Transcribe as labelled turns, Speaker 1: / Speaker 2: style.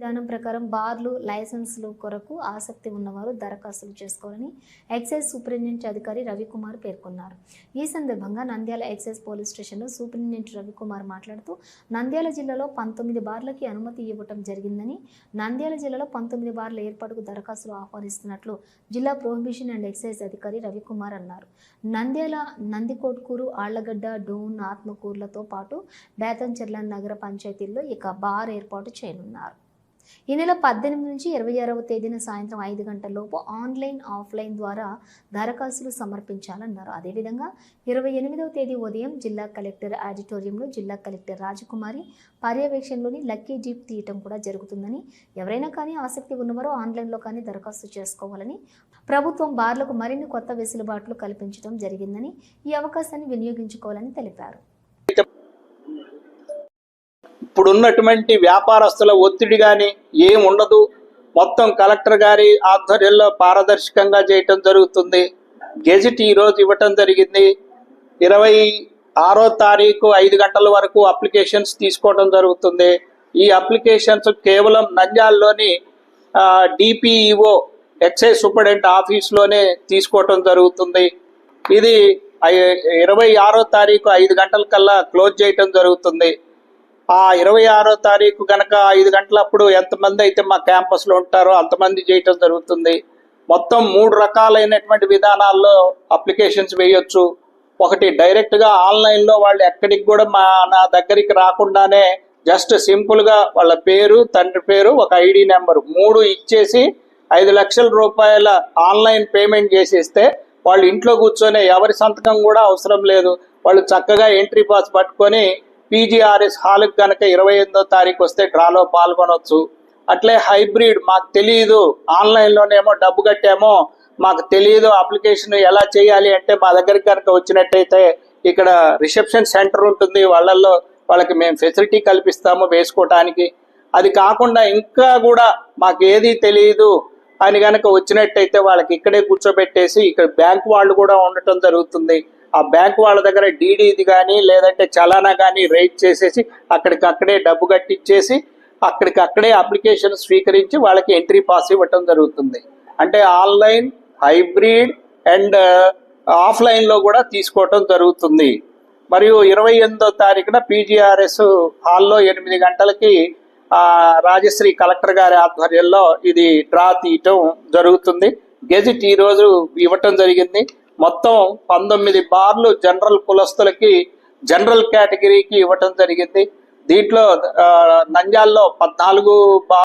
Speaker 1: విధానం ప్రకారం బార్లు లైసెన్స్లు కొరకు ఆసక్తి ఉన్నవారు దరఖాస్తులు చేసుకోవాలని ఎక్సైజ్ సూపరింటెండెంట్ అధికారి రవికుమార్ పేర్కొన్నారు. ఈ సందర్భంగా నంద్యాల ఎక్సైజ్ పోలీస్ స్టేషన్లో సూపరింటెండెంట్ రవికుమార్ మాట్లాడుతూ నంద్యాల జిల్లాలో పంతొమ్మిది బార్లకి అనుమతి ఇవ్వటం జరిగిందని నంద్యాల జిల్లాలో పంతొమ్మిది బార్ల ఏర్పాటుకు దరఖాస్తులు ఆహ్వానిస్తున్నట్లు జిల్లా ప్రొహిబిషన్ అండ్ ఎక్సైజ్ అధికారి రవికుమార్ అన్నారు. నంద్యాల నందికోట్కూరు ఆళ్ళగడ్డ డోన్ ఆత్మకూర్లతో పాటు బేతంచెర్ల నగర పంచాయతీల్లో ఇక బార్ ఏర్పాటు చేయనున్నారు. ఈ నెల పద్దెనిమిది నుంచి ఇరవై ఆరవ తేదీన సాయంత్రం ఐదు గంటల లోపు ఆన్లైన్ ఆఫ్లైన్ ద్వారా దరఖాస్తులు సమర్పించాలన్నారు. అదేవిధంగా ఇరవై ఎనిమిదవ తేదీ ఉదయం జిల్లా కలెక్టర్ ఆడిటోరియంలో జిల్లా కలెక్టర్ రాజకుమారి పర్యవేక్షణలోని లక్కీ జీప్ తీయటం కూడా జరుగుతుందని ఎవరైనా కానీ ఆసక్తి ఉన్నవారు ఆన్లైన్లో కానీ దరఖాస్తు చేసుకోవాలని ప్రభుత్వం బార్లకు మరిన్ని కొత్త వెసులుబాట్లు కల్పించడం జరిగిందని ఈ అవకాశాన్ని వినియోగించుకోవాలని తెలిపారు.
Speaker 2: ఇప్పుడున్నటువంటి వ్యాపారస్తుల ఒత్తిడి కానీ ఏం ఉండదు. మొత్తం కలెక్టర్ గారి ఆధ్వర్యంలో పారదర్శకంగా చేయటం జరుగుతుంది. గెజిట్ ఈ రోజు ఇవ్వటం జరిగింది. ఇరవై ఆరో తారీఖు ఐదు గంటల వరకు అప్లికేషన్స్ తీసుకోవడం జరుగుతుంది. ఈ అప్లికేషన్స్ కేవలం నంద్యాలలోని డిపిఈఓ ఎక్సైజ్ సూపరింటెండెంట్ ఆఫీస్లోనే తీసుకోవటం జరుగుతుంది. ఇది ఇరవై ఆరో తారీఖు ఐదు గంటల కల్లా క్లోజ్ చేయటం జరుగుతుంది. ఆ ఇరవై ఆరో తారీఖు గనక ఐదు గంటలప్పుడు ఎంతమంది అయితే మా క్యాంపస్లో ఉంటారో అంతమంది చేయటం జరుగుతుంది. మొత్తం మూడు రకాలైనటువంటి విధానాల్లో అప్లికేషన్స్ వేయొచ్చు. ఒకటి డైరెక్ట్గా ఆన్లైన్లో వాళ్ళు ఎక్కడికి కూడా మా నా దగ్గరికి రాకుండానే జస్ట్ సింపుల్గా వాళ్ళ పేరు తండ్రి పేరు ఒక ఐడి నెంబర్ మూడు ఇచ్చేసి ఐదు లక్షల రూపాయల ఆన్లైన్ పేమెంట్ చేసేస్తే వాళ్ళు ఇంట్లో కూర్చొని ఎవరి సంతకం కూడా అవసరం లేదు. వాళ్ళు చక్కగా ఎంట్రీ పాస్ పట్టుకొని పీజీఆర్ఎస్ హాల్కి కనుక ఇరవై ఎనిమిదో తారీఖు వస్తే డ్రాలో పాల్గొనవచ్చు అట్లే హైబ్రిడ్ మాకు తెలియదు ఆన్లైన్లోనేమో డబ్బు కట్టామో మాకు తెలియదు అప్లికేషన్ ఎలా చేయాలి అంటే మా దగ్గరికి కనుక వచ్చినట్టయితే ఇక్కడ రిసెప్షన్ సెంటర్ ఉంటుంది. వాళ్ళల్లో వాళ్ళకి మేము ఫెసిలిటీ కల్పిస్తాము వేసుకోవటానికి అది కాకుండా ఇంకా కూడా మాకు ఏది తెలియదు అని కనుక వచ్చినట్టయితే వాళ్ళకి ఇక్కడే కూర్చోబెట్టేసి ఇక్కడ బ్యాంక్ వాళ్ళు కూడా ఉండటం జరుగుతుంది. ఆ బ్యాంక్ వాళ్ళ దగ్గర డీడీది కానీ లేదంటే చలానా కానీ రైట్ చేసేసి అక్కడికక్కడే డబ్బు కట్టించేసి అక్కడికక్కడే అప్లికేషన్ స్వీకరించి వాళ్ళకి ఎంట్రీ పాస్ ఇవ్వటం జరుగుతుంది. అంటే ఆన్లైన్ హైబ్రిడ్ అండ్ ఆఫ్లైన్లో కూడా తీసుకోవటం జరుగుతుంది. మరియు ఇరవై ఎనిమిదో తారీఖున పీజీఆర్ఎస్ హాల్లో ఎనిమిది గంటలకి రాజశ్రీ కలెక్టర్ గారి ఆధ్వర్యంలో ఇది డ్రా తీయటం జరుగుతుంది. గెజిట్ ఈ రోజు ఇవ్వటం జరిగింది. మొత్తం పంతొమ్మిది బార్లు జనరల్ కులస్తులకి జనరల్ కేటగిరీకి ఇవ్వటం జరిగింది. దీంట్లో నంద్యాల్లో పద్నాలుగు బార్